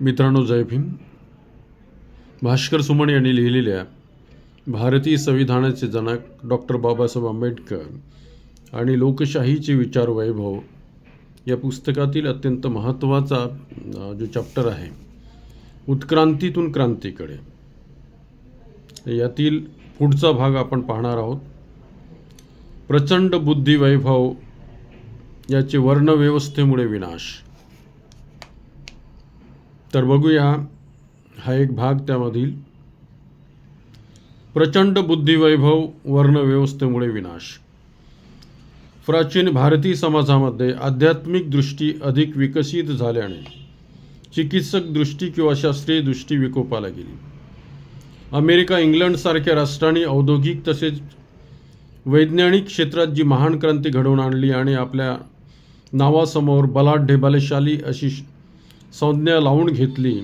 मित्रांनो जय भीम. भास्कर सुमन यांनी लिहिलेल्या भारतीय संविधानाचे जनक डॉक्टर बाबासाहेब आंबेडकर आणि लोकशाहीचे विचार वैभव या पुस्तकातील अत्यंत महत्त्वाचा जो चॅप्टर आहे उत्क्रांतीतून क्रांतीकडे. यातील पुढचा भाग आपण पाहणार आहोत. प्रचंड बुद्धी वैभव याचे वर्णव्यवस्थेमुळे विनाश. तर बघूया हा एक भाग त्यामधील. प्रचंड बुद्धिवैभव वर्णव्यवस्थेमुळे विनाश. प्राचीन भारतीय समाजामध्ये आध्यात्मिक दृष्टी अधिक विकसित झाल्याने चिकित्सक दृष्टी किंवा शास्त्रीय दृष्टी विकोपाला गेली. अमेरिका इंग्लंडसारख्या राष्ट्रांनी औद्योगिक तसेच वैज्ञानिक क्षेत्रात जी महान क्रांती घडवून आणली आणि आपल्या नावासमोर बलाढ्य बलशाली अशी संज्ञा लावून घेतली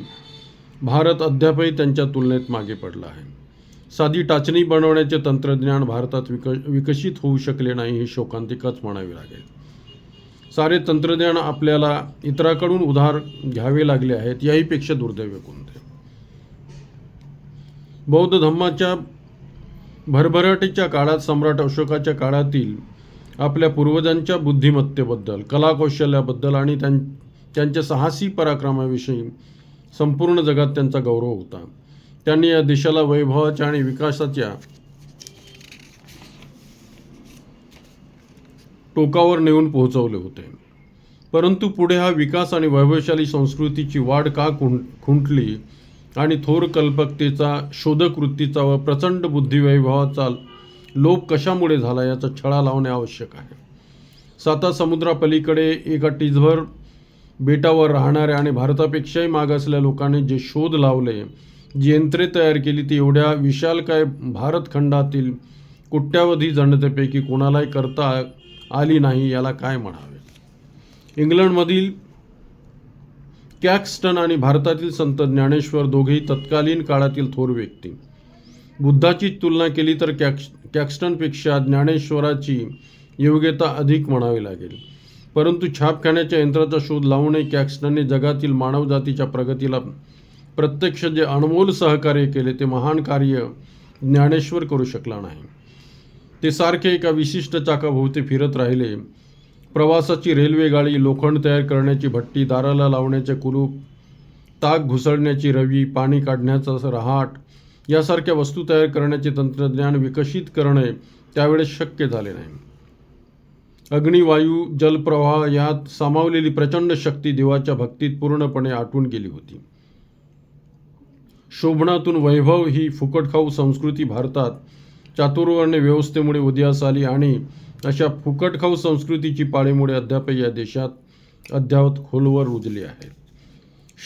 भारत अद्यापही त्यांच्या तुलनेत मागे पडला आहे. साधी टाचणी बनवण्याचे तंत्रज्ञान भारतात विक विकसित होऊ शकले नाही ही शोकांतिकाच म्हणावी लागेल. सारे तंत्रज्ञान आपल्याला इतराकडून उधार घ्यावे लागले आहेत याहीपेक्षा दुर्दैव कोणते? बौद्ध धम्माच्या भरभराटीच्या काळात सम्राट अशोकाच्या काळातील आपल्या पूर्वजांच्या बुद्धिमत्तेबद्दल कलाकौशल्याबद्दल आणि त्यां त्यांच्या साहसी पराक्रमाविषयी संपूर्ण जगात त्यांचा गौरव होता. त्यांनी या देशाला वैभवाच्या आणि विकासाच्या टोकावर नेऊन पोहोचवले होते. परंतु पुढे हा विकास आणि वैभवशाली संस्कृतीची वाढ का खुं खुंटली आणि थोर कल्पकतेचा शोधकृतीचा व प्रचंड बुद्धिवैभवाचा लोप कशामुळे झाला याचा छळा लावणे आवश्यक आहे. साता समुद्रापलीकडे एका टिजभर बेटावर राहणाऱ्या आणि भारतापेक्षाही मागासलेल्या लोकांनी जे शोध लावले जी यंत्रे तयार केली ती एवढ्या विशालकाय भारतखंडातील कोट्यावधी जनतेपैकी कोणालाही करता आली नाही याला काय म्हणावे? इंग्लंडमधील कॅक्स्टन आणि भारतातील संत ज्ञानेश्वर दोघेही तत्कालीन काळातील थोर व्यक्ती. बुद्धाची तुलना केली तर कॅक्स कॅक्स्टनपेक्षा ज्ञानेश्वराची योग्यता अधिक म्हणावी लागेल. परंतु छापखान्याच्या यंत्राचा शोध लावूनही कॅक्स्टनने जगातील मानवजातीच्या प्रगतीला प्रत्यक्ष जे अनमोल सहकार्य केले ते महान कार्य ज्ञानेश्वर करू शकला नाही. ते सारखे एका विशिष्ट चाकाभोवती फिरत राहिले. प्रवासाची रेल्वेगाडी लोखंड तयार करण्याची भट्टी दाराला लावण्याचे कुलूप ताक घुसळण्याची रवी पाणी काढण्याचा रहाट यासारख्या वस्तू तयार करण्याचे तंत्रज्ञान विकसित करणे त्यावेळेस शक्य झाले नाही. अग्निवायू जलप्रवाह यात सामावलेली प्रचंड शक्ती देवाच्या भक्तीत पूर्णपणे आटून गेली होती. शोभनातून वैभव ही फुकटखाऊ संस्कृती भारतात चातुर्वर्ण व्यवस्थेमुळे उदयास आली आणि अशा फुकटखाऊ संस्कृतीची पाळीमुळे अद्यापही या देशात अद्यावत खोलवर रुजली आहे.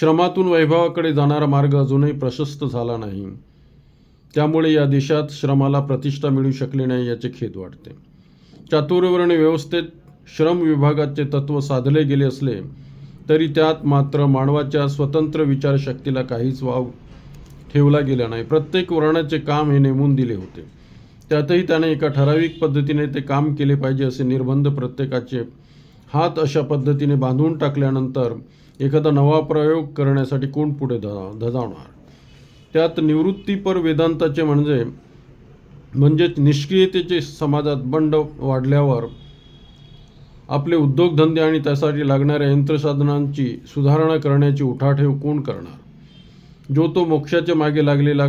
श्रमातून वैभवाकडे जाणारा मार्ग अजूनही प्रशस्त झाला नाही. त्यामुळे या देशात श्रमाला प्रतिष्ठा मिळू शकली नाही याचे खेद वाटते. चातुर्वर्ण व्यवस्थेत श्रम विभागाचे तत्व साधले गेले असले तरी त्यात मात्र मानवाच्या स्वतंत्र विचारशक्तीला काहीच वाव ठेवला गेला नाही. प्रत्येक वर्णाचे काम हे नेमून दिले होते. त्यातही त्याने एका ठराविक पद्धतीने ते काम केले पाहिजे असे निर्बंध प्रत्येकाचे हात अशा पद्धतीने बांधून टाकल्यानंतर एखादा नवा प्रयोग करण्यासाठी कोण पुढे ध धजावणार? त्यात निवृत्तीपर वेदांताचे म्हणजे म्हणजेच निष्क्रियतेचे समाजात बंड वाढल्यावर आपले उद्योगधंदे आणि त्यासाठी लागणाऱ्या यंत्रसाधनांची सुधारणा करण्याची उठाठेव कोण करणार? जो तो मोक्षाच्या मागे लागलेला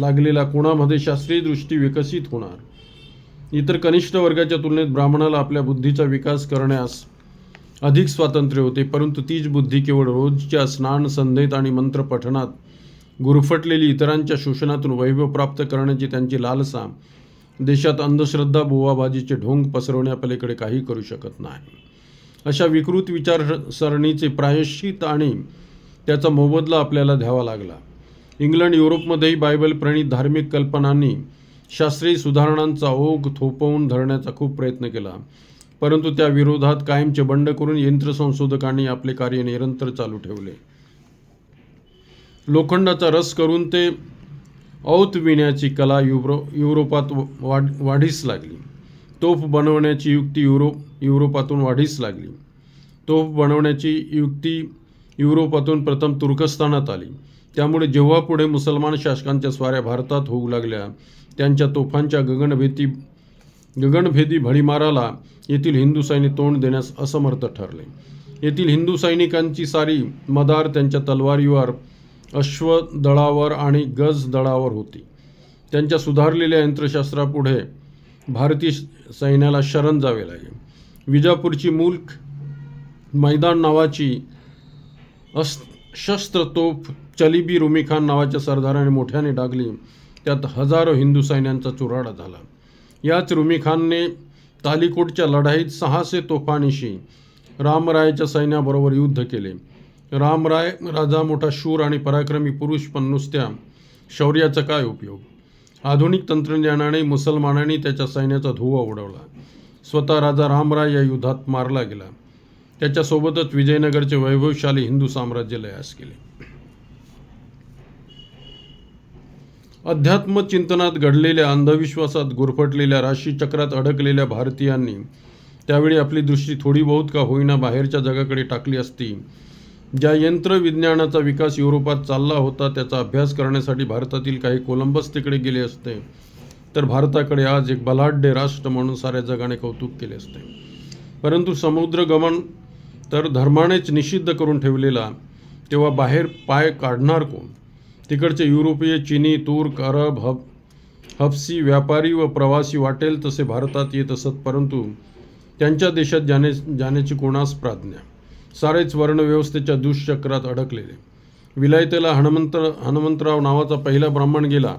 लागलेला कोणामध्ये शास्त्रीय दृष्टी विकसित होणार? इतर कनिष्ठ वर्गाच्या तुलनेत ब्राह्मणाला आपल्या बुद्धीचा विकास करण्यास अधिक स्वातंत्र्य होते परंतु तीच बुद्धी केवळ रोजच्या स्नान संधेत आणि मंत्रपठणात गुरफटलेली इतरांच्या शोषणातून वैभव प्राप्त करण्याची त्यांची लालसा देशात अंधश्रद्धा बोवाबाजीचे ढोंग पसरवण्यापलीकडे काही करू शकत नाही. अशा विकृत विचारसरणीचे प्रायश्चित आणि त्याचा मोबदला आपल्याला द्यावा लागला. इंग्लंड युरोपमध्येही बायबल प्रणित धार्मिक कल्पनांनी शास्त्रीय सुधारणांचा ओघ थोपवून धरण्याचा खूप प्रयत्न केला. परंतु त्या विरोधात कायमचे बंड करून यंत्रसंशोधकांनी आपले कार्य निरंतर चालू ठेवले. लोखंडाचा रस करून ते औत विण्याची कला युरो युरोपात वाढ वाढीस लागली. तोफ बनवण्याची युक्ती युरोप युरोपातून वाढीस लागली. तोफ बनवण्याची युक्ती युरोपातून प्रथम तुर्कस्तानात आली. त्यामुळे जेव्हा पुढे मुसलमान शासकांच्या स्वाऱ्या भारतात होऊ लागल्या त्यांच्या तोफांच्या गगनभेदी गगनभेदी भडीमाराला येथील हिंदू सैनिक तोंड देण्यास असमर्थ ठरले. येथील हिंदू सैनिकांची सारी मदार त्यांच्या तलवारीवर अश्वदळावर आणि गज दळावर होती. त्यांच्या सुधारलेल्या यंत्रशास्त्रापुढे भारतीय सैन्याला शरण जावे लागले. विजापूरची मुल्क मैदान नावाची अस शस्त्र तोफ चलिबी रुमिखान नावाच्या सरदाराने मोठ्याने डागली. त्यात हजारो हिंदू सैन्यांचा चुराडा झाला. याच रुमिखानने तालिकोटच्या लढाईत सहाशे तोफानिशी रामरायच्या सैन्याबरोबर युद्ध केले. रामराय राजा मोठा शूर आणि पराक्रमी पुरुष पण नुसत्या शौर्याचा काय उपयोग? आधुनिक तंत्रज्ञानाने मुसलमानांनी त्याच्या सैन्याचा धुवा उडवला. स्वतः राजा रामराय या युद्धात मारला गेला. त्याच्यासोबतच विजयनगरचे वैभवशाली हिंदू साम्राज्य लयास केले. अध्यात्म चिंतनात घडलेल्या अंधविश्वासात गुरफटलेल्या राशीचक्रात अडकलेल्या भारतीयांनी त्यावेळी आपली दृष्टी थोडी बहुत का होईना बाहेरच्या जगाकडे टाकली असती ज्या यंत्रविज्ञानाचा विकास युरोपात चालला होता त्याचा अभ्यास करण्यासाठी भारतातील काही कोलंबस तिकडे गेले असते. तर भारताकडे आज एक बलाढ्य राष्ट्र म्हणून साऱ्या जगाने कौतुक केले असते. परंतु समुद्रगमन तर धर्मानेच निषिद्ध करून ठेवलेला तेव्हा बाहेर पाय काढणार कोण? तिकडचे युरोपीय चिनी तुर्क अरब हब हबसी व्यापारी व प्रवासी वाटेल तसे भारतात येत असत परंतु त्यांच्या देशात जाणे जाण्याची कोणास प्राज्ञा? सारेच वर्णव्यवस्थेच्या दुष्चक्रात अडकलेले. विलायतेला हनुमंत हनुमंतराव नावाचा पहिला ब्राह्मण गेला.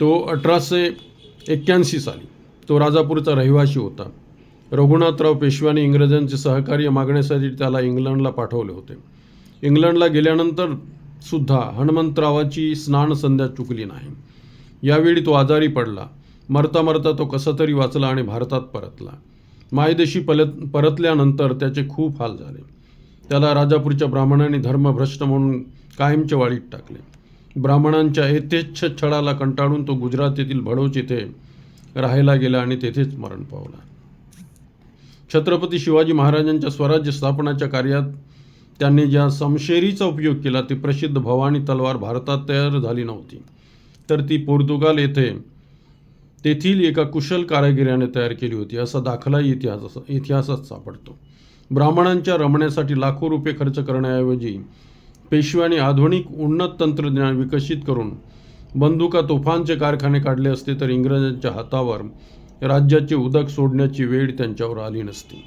तो अठराशे एक्क्याऐंशी साली तो राजापूरचा रहिवासी होता. रघुनाथराव पेशव्याने इंग्रजांचे सहकार्य मागण्यासाठी त्याला इंग्लंडला पाठवले होते. इंग्लंडला गेल्यानंतर सुद्धा हनुमंतरावाची स्नान संध्या चुकली नाही. यावेळी तो आजारी पडला. मरता मरता तो कसा तरी वाचला आणि भारतात परतला. मायदेशी पलत परतल्यानंतर त्याचे खूप हाल झाले. त्याला राजापूरच्या ब्राह्मणांनी धर्मभ्रष्ट म्हणून कायमच्या वाळीत टाकले. ब्राह्मणांच्या यथेच्छ छळाला कंटाळून तो गुजरात येथील भडोच येथे राहायला गेला आणि तेथेच मरण पावला. छत्रपती शिवाजी महाराजांच्या स्वराज्य स्थापनाच्या कार्यात त्यांनी ज्या समशेरीचा उपयोग केला ती प्रसिद्ध भवानी तलवार भारतात तयार झाली नव्हती. तर ती पोर्तुगाल येथे तेथील एका कुशल कारागिराने तयार केली होती. असा दाखलाही इतिहास इतिहासात सापडतो. ब्राह्मणांच्या रमण्यासाठी लाखो रुपये खर्च करण्याऐवजी पेशव्याने आधुनिक उन्नत तंत्रज्ञान विकसित करून बंदुका तोफांचे कारखाने काढले असते तर इंग्रजांच्या हातावर राज्याचे उदक सोडण्याची वेळ त्यांच्यावर आली नसती.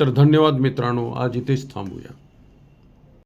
तर धन्यवाद मित्रांनो आज इथेच थांबूया.